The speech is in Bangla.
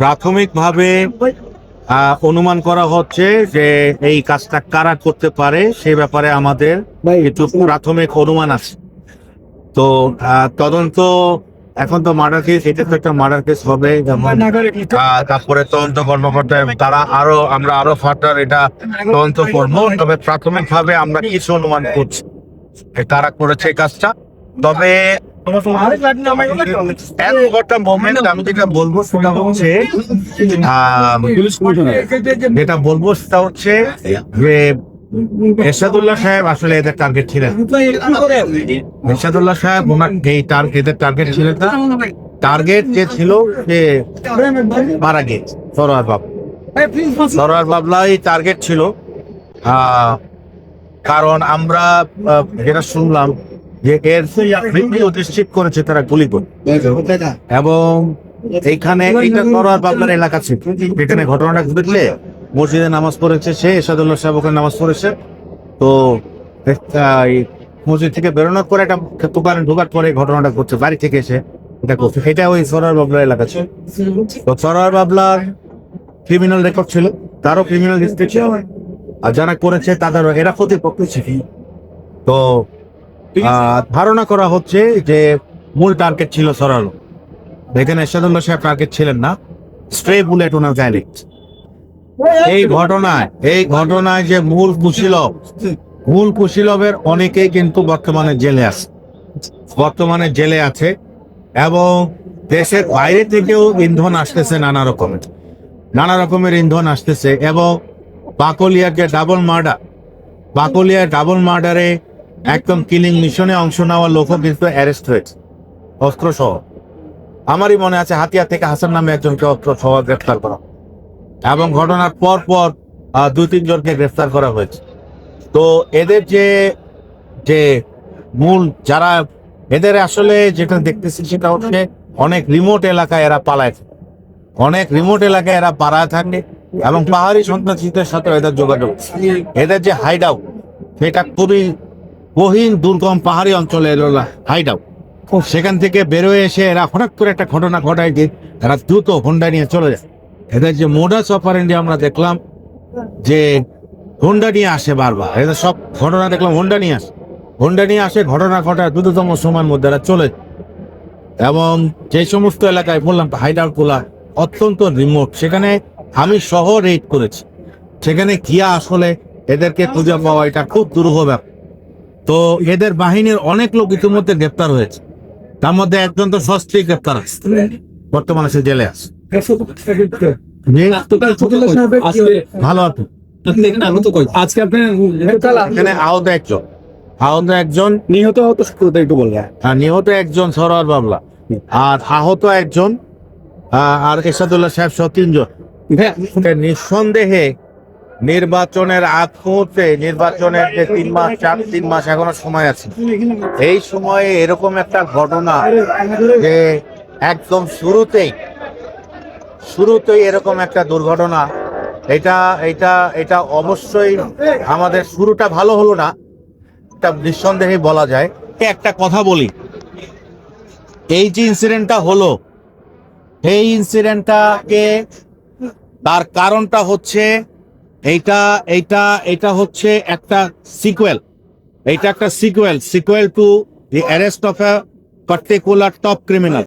প্রাথমিকভাবে অনুমান করা হচ্ছে যে এই কাজটা কারা করতে পারে সে ব্যাপারে আমাদের কিছু প্রাথমিক অনুমান আছে। তো তদন্ত এখন তো মার্ডার কেস এটা তো একটা মার্ডার কেস হবে তারপরে তদন্ত কর্মকর্তা তারা আরও আমরা আরও ফার্দার এটা তদন্ত করব তবে প্রাথমিকভাবে আমরা কিছু অনুমান করছি কারা করেছে এই কাজটা। তবে একটা যেটা বলব সেটা হচ্ছে যেটা বলব সেটা হচ্ছে যে এরশাদুল্লাহ সাহেব আসলে এদের টার্গেট ছিলেন এরশাদুল্লাহ সাহেব ওনার এই টার্গেটের টার্গেট ছিলেন না টার্গেট যে ছিল সে মারা গিয়েছে সরোয়ার বাবু সরোয়ার বাবলাই টার্গেট ছিল আহ, কারণ আমরা আহ, যেটা শুনলাম যে এর নিশ্চিত করেছে তারা গুলি করে। এবং এইখানে এইটা সরোয়ার বাবলার এলাকা ছিল। এখানে ঘটনাটা ঘটেছে মসজিদে নামাজ পড়েছে সে এসাদুল্লাহ সাহেব ওখানে নামাজ পড়েছে। তো মসজিদ থেকে বেরোনোর পরে একটা দোকানে ঢোকার পরে ঘটনাটা ঘটছে বাড়ি থেকে এসে এটা করছে। এটা ওই সরোয়ার বাবলার এলাকা ছিল। তো সরোয়ার বাবলার ক্রিমিনাল রেকর্ড ছিল তারও ক্রিমিনাল হিস্ট্রি ছিল। আর যারা করেছে তাদেরও এরা প্রতিপক্ষ ছিল তো ধারণা করা হচ্ছে যে মূল টার্গেট ছিল সরালো। এখানে এরশাদুল্লাহ সাহেব টার্গেট ছিলেন না। স্ট্রে বুলেট ওনার গায়ে এই ঘটনায় এই ঘটনায় যে মূল কুশীলভ মূল কুশীলভের অনেকেই কিন্তু বর্তমানে জেলে আছে। বর্তমানে জেলে আছে এবং দেশের বাইরে থেকেও ইন্ধন আসতেছে নানা রকমের। নানা রকমের ইন্ধন আসতেছে এবং বাকলিয়ার যে ডাবল মার্ডার বাকলিয়ার ডাবল মার্ডারে একদম কিলিং মিশনে অংশ নেওয়া লোকও কিন্তু অ্যারেস্ট হয়েছে। অস্ত্র সহ আমারই মনে আছে হাতিয়ার থেকে হাসান নামে একজনকে অস্ত্র সহ গ্রেফতার করা। এবং ঘটনার পর পর দুই তিনজনকে গ্রেফতার করা হয়েছে। তো এদের যে যে মূল যারা, এদের আসলে যেটা দেখতেছি সেটা হচ্ছে অনেক রিমোট এলাকায় এরা পালায় থাকে। অনেক রিমোট এলাকায় এরা পাড়ায় থাকে এবং পাহাড়ি সন্ত্রাসীদের সাথে এদের যোগাযোগ এদের যে হাইড আউট সেটা খুবই গহীন দুর্গম পাহাড়ি অঞ্চলে হাইড আউট সেখান থেকে বেরোয় এসে এরা হঠাৎ করে একটা ঘটনা ঘটায় যে এরা দ্রুত হোন্ডা নিয়ে চলে যায়। এদের যে মোডাস অপারেন্ডি আমরা দেখলাম যে হোন্ডা নিয়ে আসে বারবার। এদের সব ঘটনা দেখলাম হোন্ডা নিয়ে আসে। হোন্ডা নিয়ে আসে ঘটনা ঘটায় দ্রুততম সময়ের মধ্যে এরা চলে এবং যে সমস্ত এলাকায় বললাম হাইড আউটগুলা অত্যন্ত রিমোট সেখানে আমি সহ রেড করেছি। সেখানে গিয়া আসলে এদেরকে খুঁজে পাওয়া এটা খুব দুরূহ ব্যাপার। তো এদের বাহিনীর অনেক লোক ইতিমধ্যে গ্রেপ্তার হয়েছে। তার মধ্যে একজন তো সস্ত্রী গ্রেপ্তার আছে। বর্তমানে সে জেলে আছে। ভালো আছে আহত আজকে আপনি এখানে আহত একজন। আহত একজন। নিহত হতো একটু আর নিহত একজন সরোয়ার বাবলা। আর আহত একজন আর সাহেব সহ তিনজন। নিঃসন্দেহে নির্বাচনের আগ মুহূর্তে, নির্বাচনের যে তিন মাস চার, তিন মাস এখনও সময় আছে, এই সময়ে এরকম একটা ঘটনা যে একদম শুরুতেই শুরুতেই এরকম একটা দুর্ঘটনা, এটা এটা এটা অবশ্যই আমাদের শুরুটা ভালো হলো না, এটা নিঃসন্দেহে বলা যায়। একটা কথা বলি, এই যে ইনসিডেন্টটা হলো, এই ইনসিডেন্টটাকে তার কারণটা হচ্ছে এইটা এইটা এটা হচ্ছে একটা সিকুয়েল এইটা একটা sequel sequel to the arrest of a particular top criminal